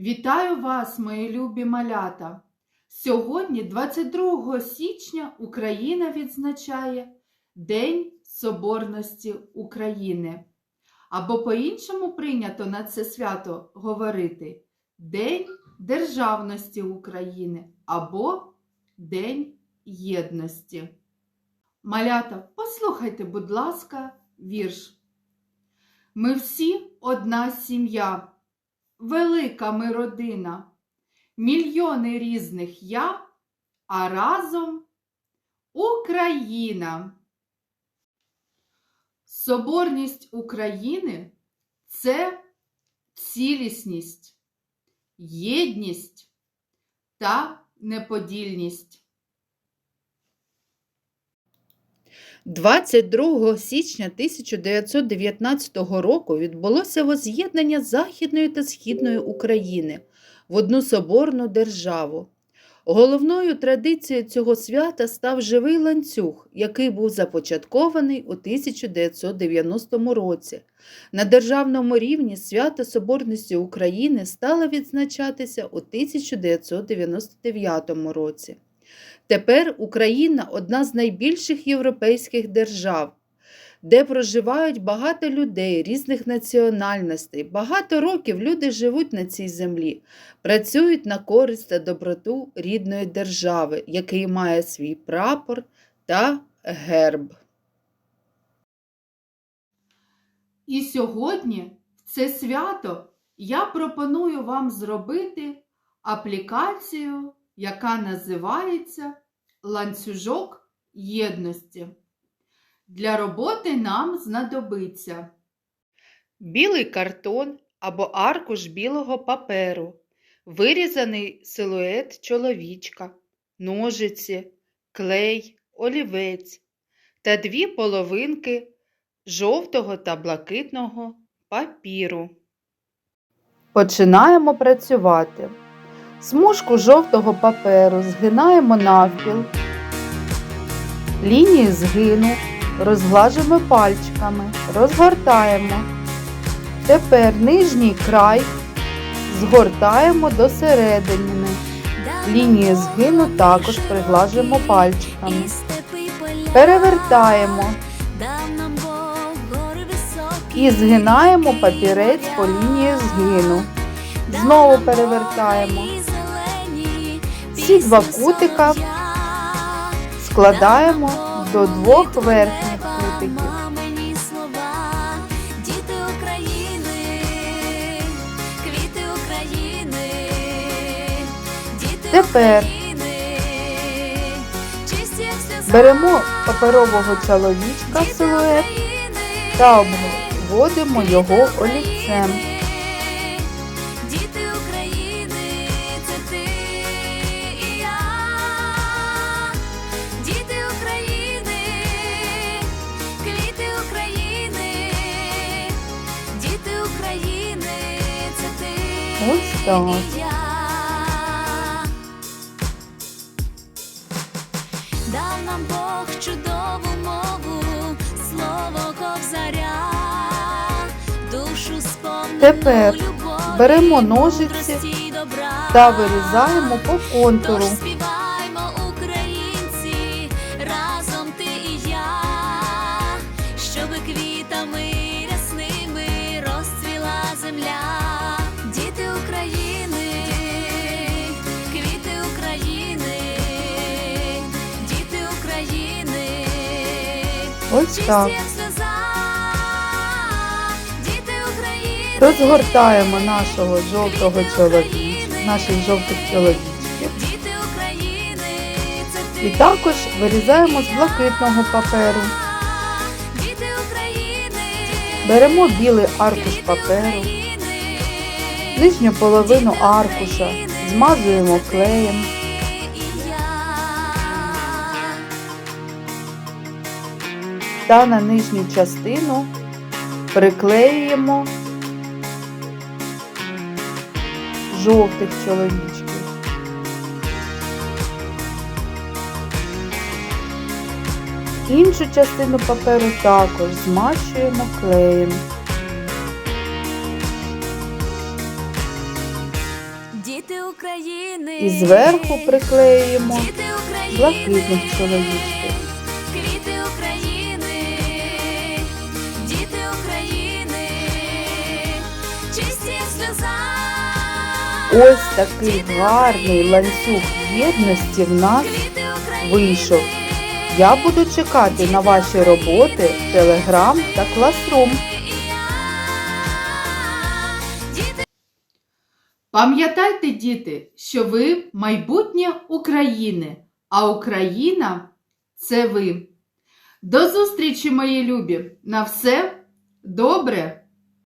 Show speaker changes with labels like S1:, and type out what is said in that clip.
S1: Вітаю вас, мої любі малята! Сьогодні, 22 січня, Україна відзначає День Соборності України. Або по-іншому прийнято на це свято говорити День Державності України або День Єдності. Малята, послухайте, будь ласка, вірш. Ми всі одна сім'я, велика ми родина, мільйони різних я, а разом Україна. Соборність України це цілісність, єдність та неподільність.
S2: 22 січня 1919 року відбулося воз'єднання Західної та Східної України в одну соборну державу. Головною традицією цього свята став живий ланцюг, який був започаткований у 1990 році. На державному рівні свято Соборності України стало відзначатися у 1999 році. Тепер Україна одна з найбільших європейських держав, де проживають багато людей різних національностей. Багато років люди живуть на цій землі, працюють на користь та доброту рідної держави, який має свій прапор та герб.
S1: І сьогодні, в це свято, я пропоную вам зробити аплікацію, яка називається Ланцюжок єдності. Для роботи нам знадобиться
S2: Білий картон або аркуш білого паперу, вирізаний силует чоловічка, ножиці, клей, олівець та дві половинки жовтого та блакитного папіру. Починаємо працювати. Смужку жовтого паперу згинаємо навпіл. Лінії згину розглажуємо пальчиками, розгортаємо. Тепер нижній край згортаємо до середини. Лінії згину також приглажуємо пальчиками. Перевертаємо і згинаємо папірець по лінії згину. Знову перевертаємо. Ці два кутика складаємо до двох верхніх кутиків. Тепер Беремо паперового чоловічка силует та обводимо його олівцем. Ось так.
S3: Дав нам Бог чудову мову, слово ковзаря, душу сповнену
S2: Тепер беремо ножиці та вирізаємо по контуру. Ось так. Розгортаємо нашого жовтого чоловічка, наших жовтих чоловічків. І також вирізаємо з блакитного паперу. Беремо білий аркуш паперу, нижню половину аркуша змазуємо клеєм. Та на нижню частину приклеюємо жовтих чоловічків. Іншу частину паперу також змащуємо клеєм. І зверху приклеюємо
S3: Діти України,
S2: блакитних чоловічків. Ось такий гарний ланцюг єдності в нас вийшов. Я буду чекати на ваші роботи Telegram та.
S3: Діти
S1: Пам'ятайте, діти, що ви майбутнє України, а Україна це ви. До зустрічі, мої любі! На все добре!